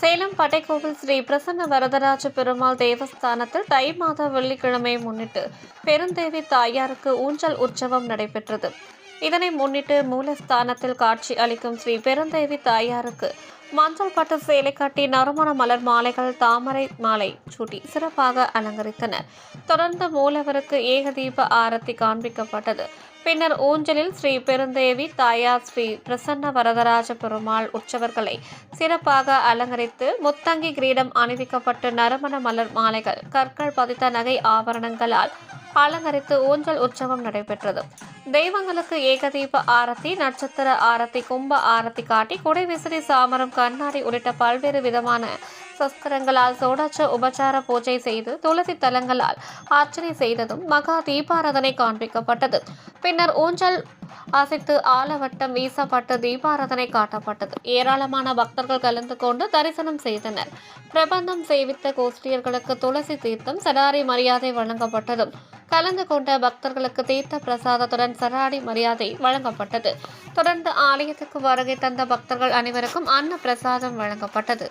சேலம் பட்டைக்கோவில் ஸ்ரீ பிரசன்ன வரதராஜ பெருமாள் தேவஸ்தானத்தில் தை மாத வெள்ளிக்கிழமையை முன்னிட்டு பெருந்தேவி தாயாருக்கு ஊஞ்சல் உற்சவம் நடைபெற்றது. இதனை முன்னிட்டு மூலஸ்தானத்தில் காட்சி அளிக்கும் ஸ்ரீ பெருந்தேவி தாயாருக்கு மஞ்சள் பட்டு சேலை கட்டி நறுமண மலர் மாலைகள் தாமரை மாலை சூட்டி சிறப்பாக அலங்கரித்தனர். தொடர்ந்து மூலவருக்கு ஏகதீப ஆரத்தி காண்பிக்கப்பட்டது. பின்னர் ஊஞ்சலில் ஸ்ரீ பெருந்தேவி தாயார் ஸ்ரீ பிரசன்ன வரதராஜ பெருமாள் உற்சவர்களை சிறப்பாக அலங்கரித்து முத்தங்கி கிரீடம் அணிவிக்கப்பட்டு நறுமண மலர் மாலைகள் கற்கள் பதித்த நகை ஆபரணங்களால் அலங்கரித்து ஊஞ்சல் உற்சவம் நடைபெற்றது. தெய்வங்களுக்கு ஏகதீப ஆரத்தி நட்சத்திர ஆரத்தி கும்ப ஆரத்தி காட்டி குடை விசிறி சாமரம் கண்ணாடி உள்ளிட்ட பல்வேறு விதமான சஸ்திரங்களால் சோடாச்ச உபச்சார பூஜை செய்து துளசி தலங்களால் அர்ச்சனை செய்ததும் மகா தீபாராதனை காண்பிக்கப்பட்டது. பின்னர் ஊஞ்சல் அசைத்து ஆலவட்டம் வீசப்பட்டு தீபாராதனை காட்டப்பட்டது. ஏராளமான பக்தர்கள் கலந்து கொண்டு தரிசனம் செய்தனர். பிரபந்தம் செய்வித்த கோஷ்டியர்களுக்கு துளசி தீர்த்தம் சடாரி மரியாதை வழங்கப்பட்டதும் கலந்து கொண்ட பக்தர்களுக்கு தீர்த்த பிரசாதத்துடன் சராடி மரியாதை வழங்கப்பட்டது. தொடர்ந்து ஆலயத்துக்கு வருகை தந்த பக்தர்கள் அனைவருக்கும் அன்ன பிரசாதம் வழங்கப்பட்டது.